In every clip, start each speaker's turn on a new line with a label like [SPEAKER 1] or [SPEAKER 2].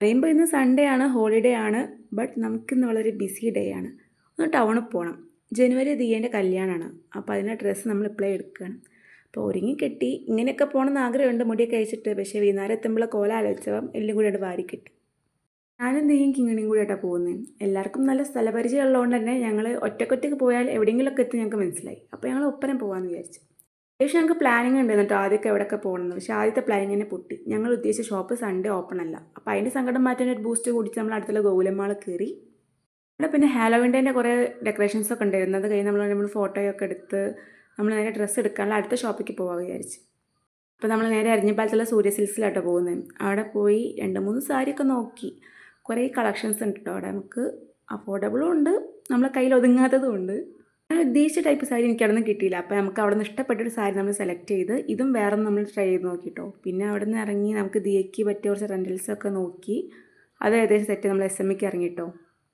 [SPEAKER 1] പറയുമ്പോൾ ഇന്ന് സൺഡേ ആണ് ഹോളിഡേ ആണ് ബട്ട് നമുക്കിന്ന് വളരെ ബിസി ഡേ ആണ്. ഒന്ന് ടൗണിൽ പോകണം ജനുവരി ദിയേന്റെ കല്യാണമാണ് അപ്പോൾ അതിന്റെ ഡ്രസ്സ് നമ്മൾ ഇപ്പോഴേ എടുക്കുകയാണ് അപ്പോൾ ഒരുങ്ങി കെട്ടി ഇങ്ങനെയൊക്കെ പോകണമെന്ന് ആഗ്രഹമുണ്ട് മുടിയൊക്കെ അയച്ചിട്ട് പക്ഷേ വൈകുന്നേരം എത്തുമ്പോൾ കോല ആലോചിച്ചപ്പം എല്ലാം കൂടി അവിടെ വാരി കെട്ടി. ഞാനും നീയും കിങ്ങിണിയും കൂടി ആയിട്ടാണ് പോകുന്നത് എല്ലാവർക്കും നല്ല സ്ഥലപരിചയം ഉള്ളതുകൊണ്ട് തന്നെ ഞങ്ങൾ ഒറ്റക്കൊറ്റക്ക് പോയാൽ എവിടെയെങ്കിലുമൊക്കെ എത്തി ഞങ്ങൾക്ക് മനസ്സിലായി. അപ്പോൾ ഞങ്ങൾ ഒപ്പനം പോകാമെന്ന് വിചാരിച്ചു. പക്ഷേ ഞങ്ങൾക്ക് പ്ലാനിങ് ഉണ്ട് എന്നിട്ട് ആദ്യമൊക്കെ എവിടെയൊക്കെ പോകണമെന്ന് പക്ഷേ ആദ്യത്തെ പ്ലാനിങ് തന്നെ പൊട്ടി. ഞങ്ങൾ ഉദ്ദേശിച്ച ഷോപ്പ് സൺഡേ ഓപ്പൺ അല്ല. അപ്പോൾ അതിന്റെ സങ്കടം മാറ്റാൻ ഒരു ബൂസ്റ്റ് കുടിച്ച് നമ്മൾ അടുത്തുള്ള ഗോകുലമാൾ കയറി അവിടെ പിന്നെ ഹാലോവിന്റെ കുറേ ഡെക്കറേഷൻസ് ഒക്കെ ഉണ്ടായിരുന്നു. അത് കഴിഞ്ഞ് നമ്മൾ നമ്മൾ ഫോട്ടോയൊക്കെ എടുത്ത് നമ്മൾ നേരെ ഡ്രസ്സ് എടുക്കാനുള്ള അടുത്ത ഷോപ്പിലേക്ക് പോകാൻ വിചാരിച്ചു. അപ്പോൾ നമ്മൾ നേരെ അരിഞ്ഞപ്പാലത്തുള്ള സൂര്യ സിൽസിലാട്ടോ പോകുന്നത് അവിടെ പോയി രണ്ട് മൂന്ന് സാരിയൊക്കെ നോക്കി. കുറേ കളക്ഷൻസ് ഉണ്ട് കേട്ടോ അവിടെ. നമുക്ക് അഫോർഡബിളും ഉണ്ട്. നമ്മളെ കയ്യിൽ ഒതുങ്ങാത്തതും ഉണ്ട്. ഞാൻ ഉദ്ദേശിച്ച ടൈപ്പ് സാരി എനിക്ക് അവിടെ നിന്ന് കിട്ടിയില്ല. അപ്പോൾ നമുക്ക് അവിടെ നിന്ന് ഇഷ്ടപ്പെട്ടൊരു സാരി നമ്മൾ സെലക്ട് ചെയ്ത് ഇതും വേറെ നമ്മൾ ട്രൈ ചെയ്ത് നോക്കിട്ടോ. പിന്നെ അവിടെ നിന്ന് ഇറങ്ങി നമുക്ക് ദിയയ്ക്ക് പറ്റിയ കുറച്ച് റെന്റൽസൊക്കെ നോക്കി. അത് ഏകദേശം സെറ്റ് നമ്മൾ എസ് എം ഇക്ക് ഇറങ്ങിയിട്ടോ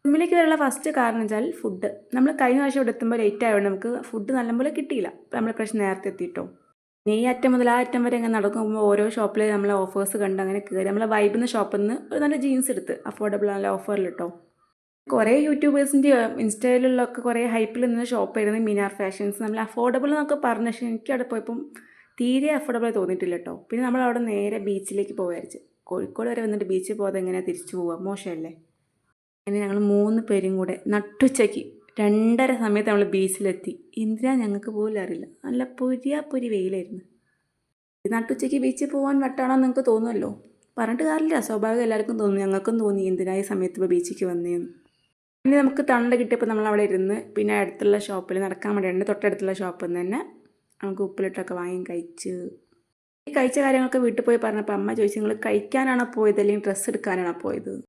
[SPEAKER 1] എസ് എമ്മിലേക്ക് വരെയുള്ള ഫസ്റ്റ് കാരണം വെച്ചാൽ ഫുഡ് നമ്മൾ കഴിഞ്ഞ പ്രാവശ്യം ഇവിടെ എത്തുമ്പോൾ ലേറ്റ് ആയതുകൊണ്ട് നമുക്ക് ഫുഡ് നല്ലപോലെ കിട്ടിയില്ല. അപ്പോൾ നമ്മൾ പ്രശ്നം നേരത്തെ എത്തിയിട്ടോ ഈ അറ്റം മുതൽ ആ അറ്റം വരെ അങ്ങനെ നടക്കുമ്പോൾ ഓരോ ഷോപ്പിൽ നമ്മൾ ഓഫേഴ്സ് കണ്ട് അങ്ങനെ കയറി നമ്മളെ വൈബിന്ന് ഷോപ്പിൽ നിന്ന് ഒരു നല്ല ജീൻസ് എടുത്ത് അഫോർഡബിൾ നല്ല ഓഫറിൽ കേട്ടോ കുറേ യൂട്യൂബേഴ്സിന്റെ ഇൻസ്റ്റയിലുള്ളൊക്കെ കുറേ ഹൈപ്പിൽ നിന്ന് ഷോപ്പ് ആയിരുന്നു മിനാർ ഫാഷൻസ്. നമ്മൾ അഫോർഡബിൾ എന്നൊക്കെ പറഞ്ഞു പക്ഷേ എനിക്ക് അവിടെ പോയപ്പം തീരെ അഫോർഡബിൾ തോന്നിയിട്ടില്ല കേട്ടോ പിന്നെ നമ്മൾ അവിടെ നേരെ ബീച്ചിലേക്ക് പോകാരിച്ച് കോഴിക്കോട് വരെ വന്നിട്ട് ബീച്ചിൽ പോകാതെ എങ്ങനെയാണ് തിരിച്ചു പോവുക മോശമല്ലേ? അങ്ങനെ ഞങ്ങൾ മൂന്ന് പേരും കൂടെ നട്ടുച്ചയ്ക്ക് രണ്ടര സമയത്ത് നമ്മൾ ബീച്ചിലെത്തി. എന്തിനാ ഞങ്ങൾക്ക് പോലും അറിയില്ല. നല്ല പൊരിയാ പൊരി വെയിലായിരുന്നു. നട്ടുച്ചയ്ക്ക് ബീച്ചിൽ പോകാൻ വട്ടാണോ നിങ്ങൾക്ക് തോന്നുമല്ലോ പറഞ്ഞിട്ട് കാര്യമില്ല. സ്വാഭാവികം എല്ലാവർക്കും തോന്നും. ഞങ്ങൾക്കും തോന്നി എന്തിനാ സമയത്ത് ഇപ്പോൾ ബീച്ചിലേക്ക് വന്നേന്ന്. പിന്നെ നമുക്ക് തണ്ട കിട്ടിയപ്പോൾ നമ്മൾ അവിടെ ഇരുന്ന് പിന്നെ അടുത്തുള്ള ഷോപ്പിൽ നടക്കാൻ വേണ്ടിയുണ്ട് തൊട്ടടുത്തുള്ള ഷോപ്പിൽ നിന്ന് തന്നെ നമുക്ക് ഉപ്പിലിട്ടൊക്കെ വാങ്ങി കഴിച്ച്. ഈ കഴിച്ച കാര്യങ്ങളൊക്കെ വീട്ടിൽ പോയി പറഞ്ഞപ്പോൾ അമ്മ ചോദിച്ചു നിങ്ങൾ കഴിക്കാനാണോ പോയത്? അല്ലെങ്കിൽ ഡ്രസ്സ് എടുക്കാനാണോ പോയത്?